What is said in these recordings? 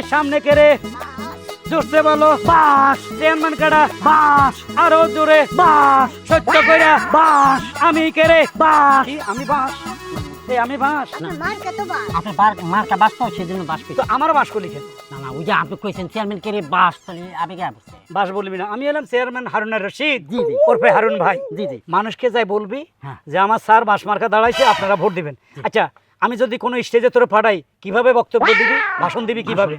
এই সামনে কেড়ে। জোরছে বলো বাস চেয়ারম্যান কাটা বাস আরও জোরে বাস সত্য কইরা বাস আমি কেড়ে বাস আমি বাস এই আমি বাস। আপনার মার্কা তো বাস। আপনি বার মার্কা বাস তো সেজন্য বাস তো পেয়েছেন বাস করলি কেন না না ওই যে আপনি কইছেন চেয়ারম্যান কে বাস তাহলে আমি কে বাস বলবি না। আমি এলাম চেয়ারম্যান হারুনের রশিদ। ওরফে হারুন ভাই। জি জি। মানুষকে যাই বলবি হ্যাঁ। যে আমার স্যার বাস মার্কা দাঁড়াইছে আপনারা ভোট দিবেন। আচ্ছা আমি যদি কোনো স্টেজে তোরে পাঠাই কীভাবে বক্তব্য দিবি? ভাষণ দিবি কীভাবে?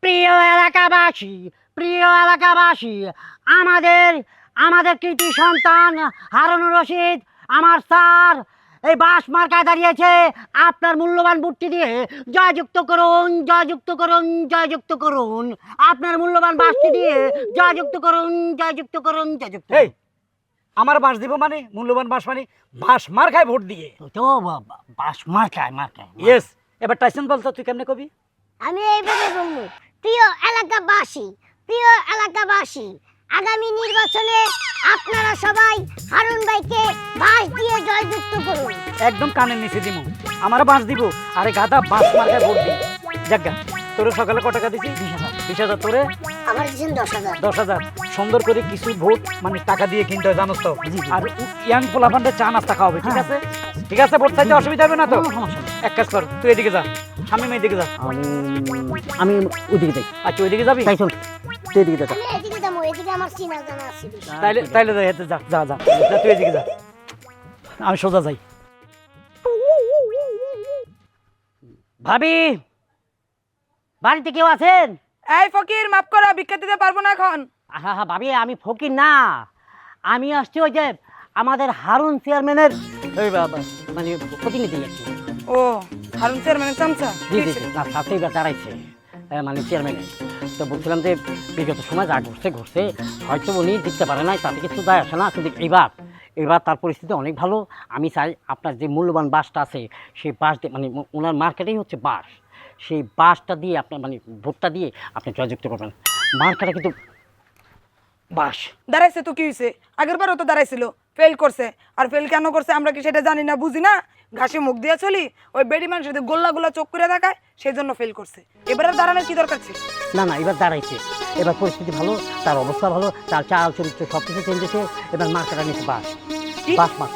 প্রিয় এলাকাবাসী প্রিয় এলাকাবাসী আমাদের আমাদের কৃতি সন্তান হারুনুর রশিদ আমার স্যার এই বাস মার্কায় দাঁড়িয়েছে। আপনার মূল্যবান বুটটি দিয়ে জয়যুক্ত করুন জয়যুক্ত করুন জয়যুক্ত করুন। আপনার মূল্যবান বাসটি দিয়ে জয়যুক্ত করুন জয়যুক্ত করুন জয়যুক্ত আমার বাস দিব মানে? মূল্যবান বাস মানে বাস মার্কায় ভোট দিয়ে। তো বা- বা- বাস মার্কায় মার্কায় ইয়েস এবার টাইসন বলতো তুই কেমনে কবি? আমি এইভাবে বলব প্রিয় এলাকাবাসী প্রিয় এলাকাবাসী আগামী নির্বাচনে আপনারা সবাই হারুন ভাইকে বাস দিয়ে জয়যুক্ত করুন। একদম নিচে দিমু। আমার বাস দিব আরে গাদা বাস মার্কায় ভোট দি জাগা তোরে সকালে ক টাকা দিছি? বিশ হাজার। বিশ হাজার তোরে? আমার দিচ্ছেন দশ হাজার। দশ হাজার। সুন্দর করে কিছু ভোট মানে টাকা দিয়ে কিনতে হয় জানোস তো? আর ইয়াং পোলাপান্ডে চা নাস্তা খাওয়াবে ঠিক আছে? ঠিক আছে ভোট চাইতে অসুবিধা হবে না তো। এক কাজ কর তুই এদিকে যা আমি এদিকে যা। আমি- আমি ওইদিকে যাই। আচ্ছা ওইদিকে যাবি? তাই শোন তুই এদিকে যা। আমি এদিকে যাব এদিকে আমার চিনা জানা আছে। তাইলে তাইলে যা হেঁটে যা যা যা। যা, তুই এদিকে যা। আমি সোজা যাই। ভাবি বাড়িতে কেউ আছেন? এই ফকির মাফ করো ভিক্ষা দিতে পারব না এখন। হা হা ভাবি আমি ফকির না। আমি আসছি ওই যে আমাদের হারুন চেয়ারম্যানের ওই বা- বা- মানে প্রতিনিধি আর কি। ও হারুন চেয়ারম্যানের চামচা? জি জি জি। না সাথেই বা দাঁড়াইছে মানে চেয়ারম্যানের তো বলছিলাম যে বিগত সময় যা ঘুরছে ঘুরছে হয়তো উনি দিতে পারে নাই তাতে কিছু দায় আসে না। কিন্তু এইবার এবার তার পরিস্থিতি অনেক ভালো। আমি চাই আপনার যে মূল্যবান বাসটা আছে সেই বাস দিয়ে মানে ওনার মার্কেটেই হচ্ছে বাস। সেই বাসটা দিয়ে আপনার মানে ভোটটা দিয়ে আপনি জয়যুক্ত করবেন। মার্কেটে কিন্তু বাস। দাঁড়াইছে তো কি হয়েছে আগের বারও তো দাঁড়াইছিল। ফেল করছে। আর ফেল কেন করছে আমরা কি সেটা জানি না বুঝি না? ঘাসে মুখ দিয়ে চলি ওই বেডি মানুষ যদি গোল্লা গোল্লা চোখ করে দেখায় সেই জন্য ফেল করছে। এবার আর দাঁড়ানোর কি দরকার ছিল? না না এবার দাঁড়াইছে। এবার পরিস্থিতি ভালো তার অবস্থা ভালো তার চাল চরিত্র সব কিছু চেঞ্জ হয়েছে এবার মার্কেটে নিচ্ছে বাস। বাস মার্ক।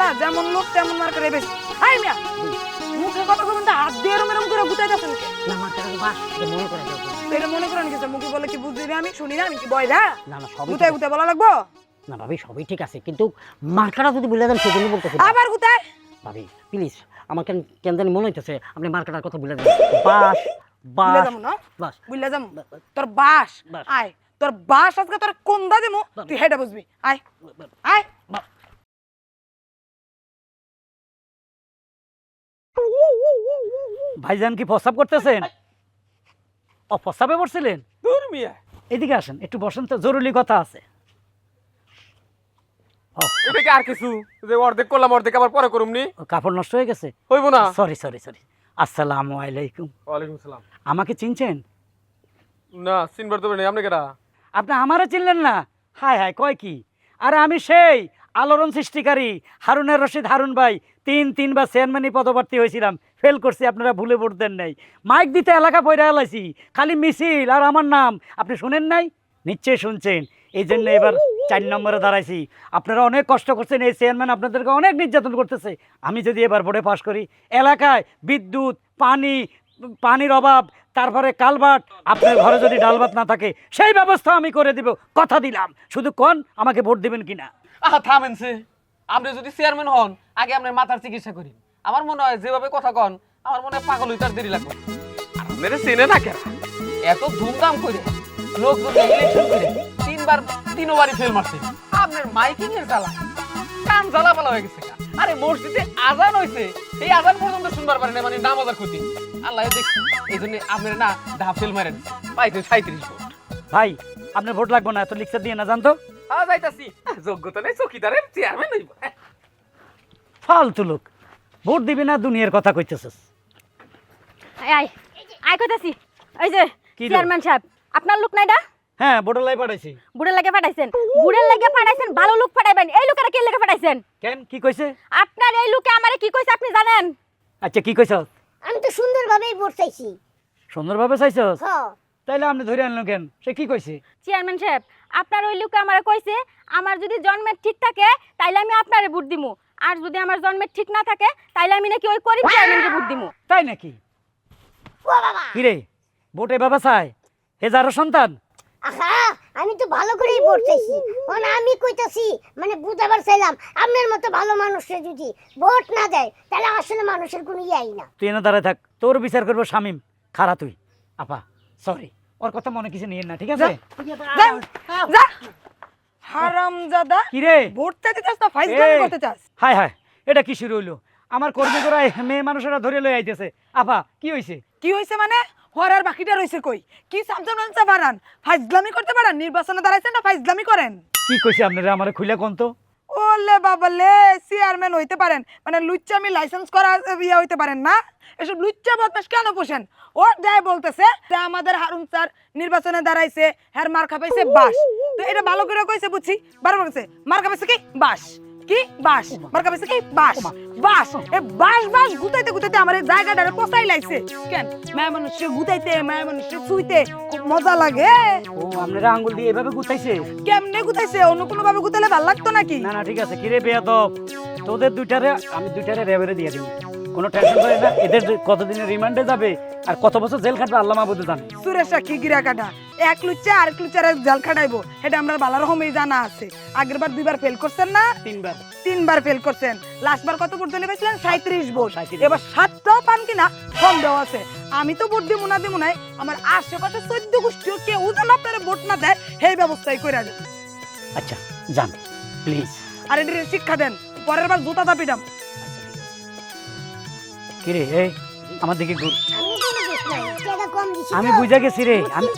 না যেমন লোক তেমন মার্কেটে বেশি হাই মিয়া! মুখে কথা বলবেন তো হাত দিয়ে এরম এরম করে গুতাই যাচ্ছেন না মার্কেটে বাস মনে করে দাও এটা মনে করেন কিছু মুখে বলে কি বুঝতে আমি শুনি না আমি কি বয় না? না না সবই গুতাই গুতাই বলা লাগবো। না ভাবি সবই ঠিক আছে কিন্তু মার্কেটটা যদি বলে দেন সেজন্য বলতেছে আবার গুতাই ভাবি প্লিজ আমার কেন কেন জানি মনে হইতেছে আপনি মার্কেটার কথা বলে দেন। বাস বাস না? বাস। বুঝলে যাব? তোর বাস। আয় তোর বাস আজকে তোর কোনদা দেবো তুই হেঁটে বুঝবি আয়। আয়। ভাইজান কি প্রস্তাব করতেছেন? ও প্রস্তাবে পড়ছিলেন? দূর মিয়া। এদিকে আসেন একটু বসেন তো জরুরি কথা আছে। এটা কি আর কিছু? যে অর্ধেক করলাম অর্ধেক আবার পরে করুম নি কাপড় নষ্ট হয়ে গেছে? হইব না। সরি সরি সরি আসসালামু আলাইকুম। ওয়ালাইকুম সালাম। আমাকে চিনছেন? না চিনবার তো নেই। আপনি কেটা আপনি আমারও চিনলেন না। হায় হায় কয় কি? আরে আমি সেই আলোড়ন সৃষ্টিকারী হারুনের রশিদ হারুন ভাই। তিন তিনবার চেয়ারম্যানই পদপ্রার্থী হয়েছিলাম। ফেল করছি আপনারা ভুলে ভোট দেন নাই। মাইক দিতে এলাকা পয়রা এলাইছি। খালি মিছিল আর আমার নাম। আপনি শুনেন নাই? নিশ্চয়ই শুনছেন। এই জন্য এবার চার নম্বরে দাঁড়াইছি। আপনারা অনেক কষ্ট করছেন এই চেয়ারম্যান আপনাদেরকে অনেক নির্যাতন করতেছে। আমি যদি এবার ভোটে পাশ করি এলাকায় বিদ্যুৎ পানি পানির অভাব তারপরে কালবাট আপনার ঘরে যদি ডাল ভাত না থাকে সেই ব্যবস্থা আমি করে দিব কথা দিলাম। শুধু কোন আমাকে ভোট দিবেন কিনা? আহা থামেন সে। আপনি যদি চেয়ারম্যান হন আগে আপনার মাথার চিকিৎসা করি। আমার মনে হয় যেভাবে কথা কন আমার মনে হয় পাগল হইতার দেরি লাগবে আর আপনারা চেনে না কেন? এত ধুমধাম করে লোকজন ইলেকশন করে তিনবার তিনবারই ফেল মারছে। আপনার মাইকিং এর জ্বালা। কান জ্বালা পালা হয়ে গেছে আরে মসজিদে আজান হইছে। এই আজান পর্যন্ত শুনবার পারে না মানে নামাজার ক্ষতি। আল্লাহ দেখছি এই জন্য আপনার না ডা ফেল মারেন। পাইতে সাঁত্রিশ ভোট। ভাই আপনার ভোট লাগবে না এত লিখতে দিয়ে না জানতো হ্যাঁ যাইতাছি। যোগ্যতা নেই চকিদারের চেয়ারম্যান হইব। ফালতু লোক। ভোট দিবি না দুনিয়ার কথা কইতেছিস। আয় আয়। আয় কইতাছি। এই যে? চেয়ারম্যান সাহেব আপনার লোক নাইডা হ্যাঁ ভোটের লাই পাঠাইছি। বুড়ের লাগে পাঠাইছেন? বুড়ের লাগে পাঠাইছেন ভালো লোক পাঠাইবেন। এই লোকেরা কে লাগে পাঠাইছেন? কেন? কি কইছে? আপনার এই লোকে আমারে কি কইছে আপনি জানেন? আচ্ছা কি কইছ? আমি তো সুন্দরভাবেই ভোট চাইছি। সুন্দরভাবে চাইছস হ। তাইলে আপনি ধরে আনলো কেন? সে কি কইছে? চেয়ারম্যান সাহেব আপনার ওই লোকে আমারে কইছে আমার যদি জন্মের ঠিক থাকে তাইলে আমি আপনারে ভোট দিমু। আর যদি আমার জন্মের ঠিক না থাকে তাইলে আমি নাকি ওই করিম চেয়ারম্যানকে ভোট দিমু। তাই নাকি? ও বাবা! কি রে ভোটে বাবা চাই হে যার সন্তান? আহা আমি তো ভালো করেই পড়তেছি। মানে আমি কইতাছি মানে বুঝাবার চাইলাম আপনার মতো ভালো মানুষে যদি ভোট না দেয় তাহলে আসলে মানুষের কোনো ইয়াই না। তুই এনে দাঁড়ায় থাক তোর বিচার করব শামিম খারা তুই। আপা সরি ওর কথা মনে কিছু নিয়ে না ঠিক আছে? যা, যা হারাম জাদা কিরে ভোট চাইতে চাস না ফাইজলামি। করতে চাস? হাই হায় এটা কি শুরু হইল? আমার কর্মী করা মেয়ে মানুষেরা ধরে লই আইতেছে। আপা কি হয়েছে কি হয়েছে মানে? হরার বাকিটা রয়েছে কই? কি সামসাম নামসা পারান ফাইজলামি করতে পারান নির্বাচনে দাঁড়াইছেন না ফাইজলামি করেন? কি কইছে আপনারা? আমার খুলে কোন তো? ওলে বাবা লে চেয়ারম্যান হইতে পারেন। মানে লুচ্চামি লাইসেন্স করা ইয়ে হইতে পারেন না। এসব লুচ্চা বদমাস কেন পোষেন? ও যাই বলতেছে যে আমাদের হারুন স্যার নির্বাচনে দাঁড়াইছে হ্যার মার খাপাইছে বাস। তো এটা ভালো করে কইছে বুঝছি? বারবার কইছে মার খাপাইছে কি? বাস। কি? বাস মার কাছে কি? বাস বাস এ বাস বাস গুতাইতে গুতাইতে আমার এই জায়গাটারে পচাই লাইছে। কেন? মায়া মানুষকে গুতাইতে মায়া মানুষকে ছুইতে খুব মজা লাগে। ও আপনারা আঙ্গুল দিয়ে এভাবে গুতাইছে? কেমনে গুতাইছে? অন্য কোনো ভাবে গুতালে ভালো লাগতো নাকি? না না ঠিক আছে। কিরে বেয়াদব? তোদের দুইটারে আমি দুইটারে রেবেরে দিয়ে দিই। কোনো টেনশন করে না এদের কতদিনের রিমান্ডে যাবে আর কত বছর জেল খাটবে আল্লাহ মাহবুদে জানে। সুরেশ কি গিরা কাটা এক লুচ্চা আর এক লুচ্চারে জাল খাটাইবো এটা আমরা ভালো রকমই জানা আছে। আগের বার দুইবার ফেল করছেন না? তিনবার। তিনবার ফেল করছেন। লাস্ট বার কত ভোট দিলে পেয়েছিলেন? সাঁত্রিশ ভোট। এবার সাতটাও পান কিনা? সন্দেহ আছে। আমি তো ভোট দিব না দিব নাই আমার আশেপাশে চোদ্দ গোষ্ঠীও কেউ যেন আপনারা ভোট না দেয় সেই ব্যবস্থাই করে দেন আচ্ছা যান প্লিজ আর এটি শিক্ষা দেন পরের বার জুতা দাপিটাম কিরে এই আমার দিকে ঘুর। আমি। বুঝা গেছি রে আমি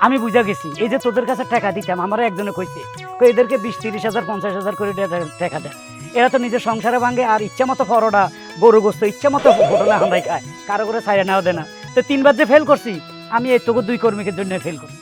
আমি বুঝা গেছি। এই যে তোদের কাছে টাকা দিতাম আমার একজনে কইছে এদেরকে বিশ তিরিশ হাজার পঞ্চাশ হাজার করে টাকা- দেয় এরা তো নিজের সংসারে ভাঙে আর ইচ্ছা মতো পরোটা গরু গোস্ত ইচ্ছা মতো হোটেলে হান্দাই খায়। কারও করে ছাইড়ে নেওয়া দেয় না। তো তিনবার যে ফেল করছি আমি এই তোকে দুই কর্মীকে জন্য ফেল করছি।